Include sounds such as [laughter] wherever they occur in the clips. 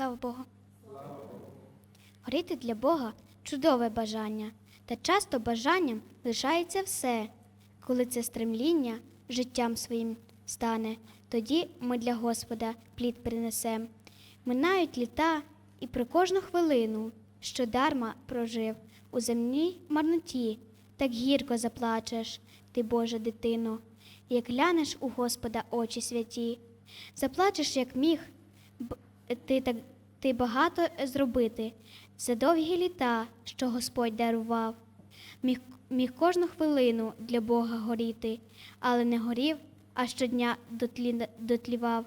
Слава Богу. Горіти для Бога чудове бажання, та часто бажанням лишається все. Коли це стремління життям своїм стане, тоді ми для Господа плід принесем. Минають літа і про кожну хвилину, що дарма прожив у земній марноті, так гірко заплачеш, ти Божа дитино, як глянеш у Господа очі святі, заплачеш, як міг, ти так ти багато зробити за довгі літа, що Господь дарував. Міг, міг кожну хвилину для Бога горіти, але не горів, а щодня дотлі, дотлівав.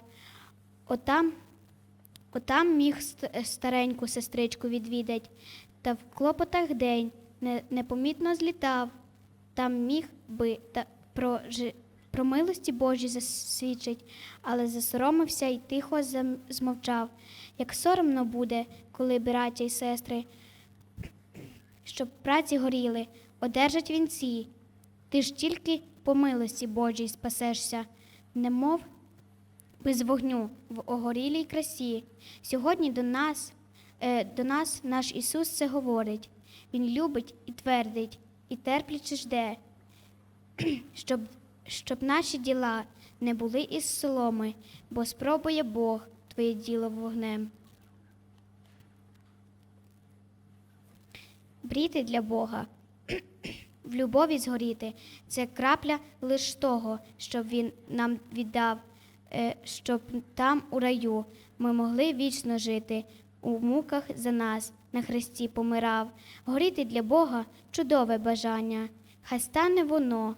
Отам, отам міг стареньку сестричку відвідать, та в клопотах день не, непомітно злітав. Там міг би та про, жи- про милості Божі засвідчить, але засоромився і тихо змовчав. Як соромно буде, коли браття й сестри, щоб праці горіли, одержать вінці. Ти ж тільки по милості Божій спасешся, немов без вогню в огорілій красі. Сьогодні до нас, е, до нас наш Ісус це говорить. Він любить і твердить, і терпляче жде, [clears throat] щоб, щоб наші діла не були із соломи, бо спробує Бог твоє діло вогнем. Бріти для Бога, [clears throat] в любові згоріти це крапля лиш того, щоб Він нам віддав, е, щоб там, у раю, ми могли вічно жити, у муках за нас на хресті помирав. Горіти для Бога чудове бажання. Хай стане воно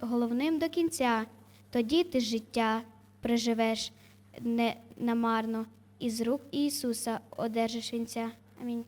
головним до кінця, тоді ти життя проживеш не намарно, і з рук Ісуса одержиш вінця. Амінь.